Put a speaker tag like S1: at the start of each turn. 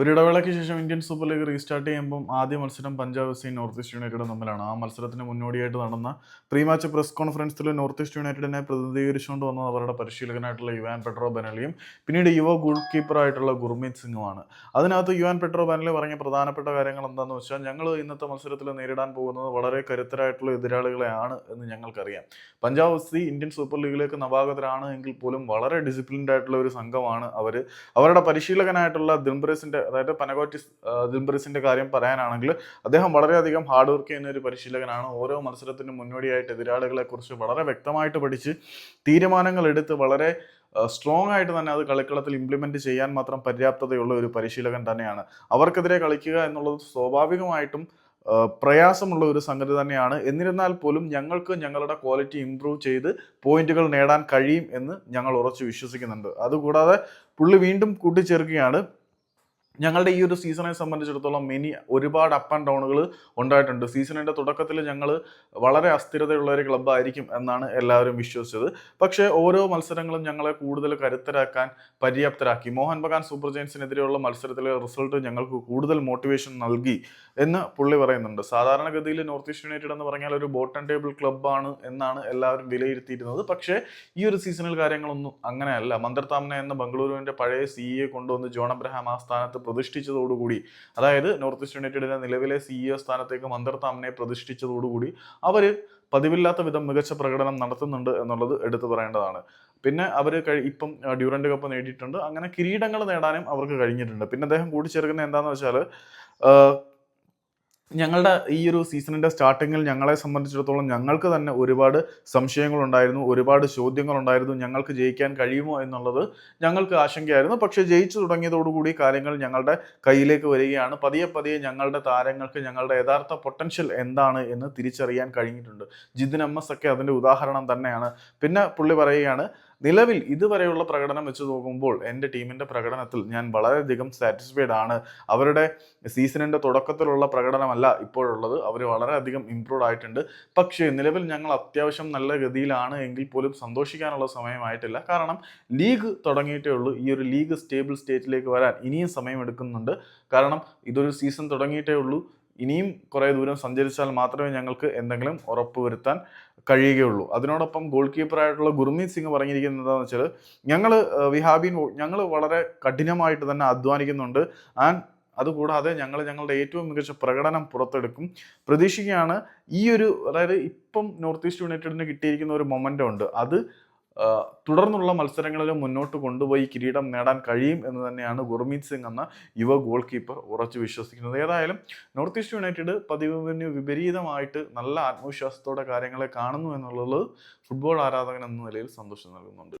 S1: ഒരിടവേളയ്ക്ക് ശേഷം Indian super league restart ചെയ്യുമ്പോൾ ആദ്യ മത്സരം Punjab F C North East United തമ്മിലാണ്. ആ മത്സരത്തിന് മുന്നോടിയായിട്ട് നടന്ന പ്രീ മാച്ച് പ്രസ് കോൺഫറൻസിൽ നോർത്ത് ഈസ്റ്റ് യുണൈറ്റഡിനെ പ്രതിനിധീകരിച്ചുകൊണ്ട് വന്നത് അവരുടെ പരിശീലകനായിട്ടുള്ള യുവാൻ പെട്രോ ബനലിയും പിന്നീട് യുവ ഗോൾ കീപ്പറായിട്ടുള്ള ഗുർമീത് സിംഗുമാണ്. അതിനകത്ത് യുവാൻ പെട്രോ ബനലി പറഞ്ഞ പ്രധാനപ്പെട്ട കാര്യങ്ങൾ എന്താണെന്ന് വെച്ചാൽ ഞങ്ങൾ ഇന്നത്തെ മത്സരത്തിൽ നേരിടാൻ പോകുന്നത് വളരെ കരുത്തരായിട്ടുള്ള എതിരാളികളെയാണ് എന്ന് ഞങ്ങൾക്കറിയാം. പഞ്ചാബ് സി ഇന്ത്യൻ സൂപ്പർ ലീഗിലേക്ക് നവാഗതരാണ് എങ്കിൽ പോലും വളരെ ഡിസിപ്ലിൻഡ് ആയിട്ടുള്ള ഒരു സംഘമാണ് അവർ അവരുടെ പരിശീലകനായിട്ടുള്ള ദിൽബ്രസിന്റെ അതായത് പനഗോറ്റിസ് ദിംബ്രിസിന്റെ കാര്യം പറയാനാണെങ്കിൽ അദ്ദേഹം വളരെയധികം ഹാർഡ് വർക്ക് ചെയ്യുന്ന ഒരു പരിശീലകനാണ്. ഓരോ മത്സരത്തിനും മുന്നോടിയായിട്ട് എതിരാളികളെ കുറിച്ച് വളരെ വ്യക്തമായിട്ട് പഠിച്ച് തീരുമാനങ്ങൾ എടുത്ത് വളരെ സ്ട്രോങ് ആയിട്ട് തന്നെ അത് കളിക്കളത്തിൽ ഇംപ്ലിമെന്റ് ചെയ്യാൻ മാത്രം പര്യാപ്തതയുള്ള ഒരു പരിശീലകൻ തന്നെയാണ്. അവർക്കെതിരെ കളിക്കുക എന്നുള്ളത് സ്വാഭാവികമായിട്ടും പ്രയാസമുള്ള ഒരു സംഗതി തന്നെയാണ്. എന്നിരുന്നാൽ പോലും ഞങ്ങൾക്ക് ഞങ്ങളുടെ ക്വാളിറ്റി ഇംപ്രൂവ് ചെയ്ത് പോയിന്റുകൾ നേടാൻ കഴിയും എന്ന് ഞങ്ങൾ ഉറച്ചു വിശ്വസിക്കുന്നുണ്ട്. അതുകൂടാതെ പുള്ളി വീണ്ടും കൂട്ടിച്ചേർക്കുകയാണ്. ഞങ്ങളുടെ ഈ ഒരു സീസണെ സംബന്ധിച്ചിടത്തോളം മിനി ഒരുപാട് അപ്പ് ആൻഡ് ഡൗണുകൾ ഉണ്ടായിട്ടുണ്ട്. സീസണിന്റെ തുടക്കത്തിൽ ഞങ്ങൾ വളരെ അസ്ഥിരതയുള്ള ഒരു ക്ലബ്ബായിരിക്കും എന്നാണ് എല്ലാവരും വിശ്വസിച്ചത്. പക്ഷേ ഓരോ മത്സരങ്ങളും ഞങ്ങളെ കൂടുതൽ കരുത്തരാക്കാൻ പര്യാപ്തരാക്കി. മോഹൻ ബഗാൻ സൂപ്പർ ജയൻസിനെതിരെയുള്ള മത്സരത്തിലെ റിസൾട്ട് ഞങ്ങൾക്ക് കൂടുതൽ മോട്ടിവേഷൻ നൽകി എന്ന് പുള്ളി പറയുന്നുണ്ട്. സാധാരണഗതിയിൽ നോർത്ത് ഈസ്റ്റ് യുണൈറ്റഡ് എന്ന് പറഞ്ഞാൽ ഒരു ബോട്ടം ടേബിൾ ക്ലബ്ബാണ് എന്നാണ് എല്ലാവരും വിലയിരുത്തിയിരുന്നത്. പക്ഷേ ഈ ഒരു സീസണിൽ കാര്യങ്ങളൊന്നും അങ്ങനെയല്ല. മന്ദർതാമന എന്ന ബംഗളൂരുവിന്റെ പഴയ സിഇയെ കൊണ്ടുവന്ന് ജോൺ അബ്രഹാം ആ സ്ഥാനത്ത് പ്രതിഷ്ഠിച്ചതോടുകൂടി അതായത് നോർത്ത് ഈസ്റ്റ് യുണൈറ്റഡിന്റെ നിലവിലെ സിഇഒ സ്ഥാനത്തേക്ക് മന്ദർത്താമനെ പ്രതിഷ്ഠിച്ചതോടുകൂടി അവർ പതിവില്ലാത്ത വിധം മികച്ച പ്രകടനം നടത്തുന്നുണ്ട് എന്നുള്ളത് എടുത്തു പറയേണ്ടതാണ്. പിന്നെ അവർ കഴി ഇപ്പം ഡ്യൂറന്റ് കപ്പ് നേടിയിട്ടുണ്ട്. അങ്ങനെ കിരീടങ്ങൾ നേടാനും അവർക്ക് കഴിഞ്ഞിട്ടുണ്ട്. പിന്നെ അദ്ദേഹം കൂടിച്ചേർക്കുന്ന എന്താണെന്ന് വെച്ചാൽ ഞങ്ങളുടെ ഈ ഒരു സീസണിന്റെ സ്റ്റാർട്ടിങ്ങിൽ ഞങ്ങളെ സംബന്ധിച്ചിടത്തോളം ഞങ്ങൾക്ക് തന്നെ ഒരുപാട് സംശയങ്ങളുണ്ടായിരുന്നു ഒരുപാട് ചോദ്യങ്ങളുണ്ടായിരുന്നു ഞങ്ങൾക്ക് ജയിക്കാൻ കഴിയുമോ എന്നുള്ളത് ഞങ്ങൾക്ക് ആശങ്കയായിരുന്നു. പക്ഷേ ജയിച്ചു തുടങ്ങിയതോടുകൂടി കാര്യങ്ങൾ ഞങ്ങളുടെ കയ്യിലേക്ക് വരികയാണ്. പതിയെ പതിയെ ഞങ്ങളുടെ താരങ്ങൾക്ക് ഞങ്ങളുടെ യഥാർത്ഥ പൊട്ടൻഷ്യൽ എന്താണ് എന്ന് തിരിച്ചറിയാൻ കഴിഞ്ഞിട്ടുണ്ട്. ജിതിൻ എം എസ് ഒക്കെ അതിന്റെ ഉദാഹരണം തന്നെയാണ്. പിന്നെ പുള്ളി പറയുകയാണ് നിലവിൽ ഇതുവരെയുള്ള പ്രകടനം വെച്ച് നോക്കുമ്പോൾ എന്റെ ടീമിന്റെ പ്രകടനത്തിൽ ഞാൻ വളരെയധികം സാറ്റിസ്ഫൈഡ് ആണ്. അവരുടെ സീസണിന്റെ തുടക്കത്തിലുള്ള പ്രകടനമല്ല ഇപ്പോഴുള്ളത്. അവർ വളരെയധികം ഇമ്പ്രൂവ് ആയിട്ടുണ്ട്. പക്ഷേ നിലവിൽ ഞങ്ങൾ അത്യാവശ്യം നല്ല ഗതിയിലാണ് എങ്കിൽ പോലും സന്തോഷിക്കാനുള്ള സമയമായിട്ടില്ല. കാരണം ലീഗ് തുടങ്ങിയിട്ടേ ഉള്ളൂ. ഈ ഒരു ലീഗ് സ്റ്റേബിൾ സ്റ്റേറ്റിലേക്ക് വരാൻ ഇനിയും സമയമെടുക്കുന്നുണ്ട്. കാരണം ഇതൊരു സീസൺ തുടങ്ങിയിട്ടേ ഉള്ളൂ. ഇനിയും കുറേ ദൂരം സഞ്ചരിച്ചാൽ മാത്രമേ ഞങ്ങൾക്ക് എന്തെങ്കിലും ഉറപ്പ് വരുത്താൻ കഴിയുകയുള്ളൂ. അതിനോടൊപ്പം ഗോൾ കീപ്പറായിട്ടുള്ള ഗുർമീത് സിംഗ് പറഞ്ഞിരിക്കുന്നത് എന്താണെന്ന് വെച്ചാൽ ഞങ്ങൾ ബീൻ ഞങ്ങൾ വളരെ കഠിനമായിട്ട് തന്നെ അധ്വാനിക്കുന്നുണ്ട്. ആൻഡ് അതുകൂടാതെ ഞങ്ങൾ ഞങ്ങളുടെ ഏറ്റവും മികച്ച പ്രകടനം പുറത്തെടുക്കും. പ്രതീക്ഷിക്കുകയാണ് ഈ ഒരു അതായത് ഇപ്പം നോർത്ത് ഈസ്റ്റ് യുണൈറ്റഡിന് കിട്ടിയിരിക്കുന്ന ഒരു മൊമെന്റം ഉണ്ട്. അത് തുടർന്നുള്ള മത്സരങ്ങളിൽ മുന്നോട്ട് കൊണ്ടുപോയി കിരീടം നേടാൻ കഴിയും എന്ന് തന്നെയാണ് ഗുർമീത് സിംഗ് എന്ന യുവ ഗോൾ കീപ്പർ ഉറച്ചു വിശ്വസിക്കുന്നത്. ഏതായാലും നോർത്ത് ഈസ്റ്റ് യുണൈറ്റഡ് പതിവിന് വിപരീതമായിട്ട് നല്ല ആത്മവിശ്വാസത്തോടെ കാര്യങ്ങളെ കാണുന്നു എന്നുള്ളത് ഫുട്ബോൾ ആരാധകൻ എന്ന നിലയിൽ സന്തോഷം നൽകുന്നുണ്ട്.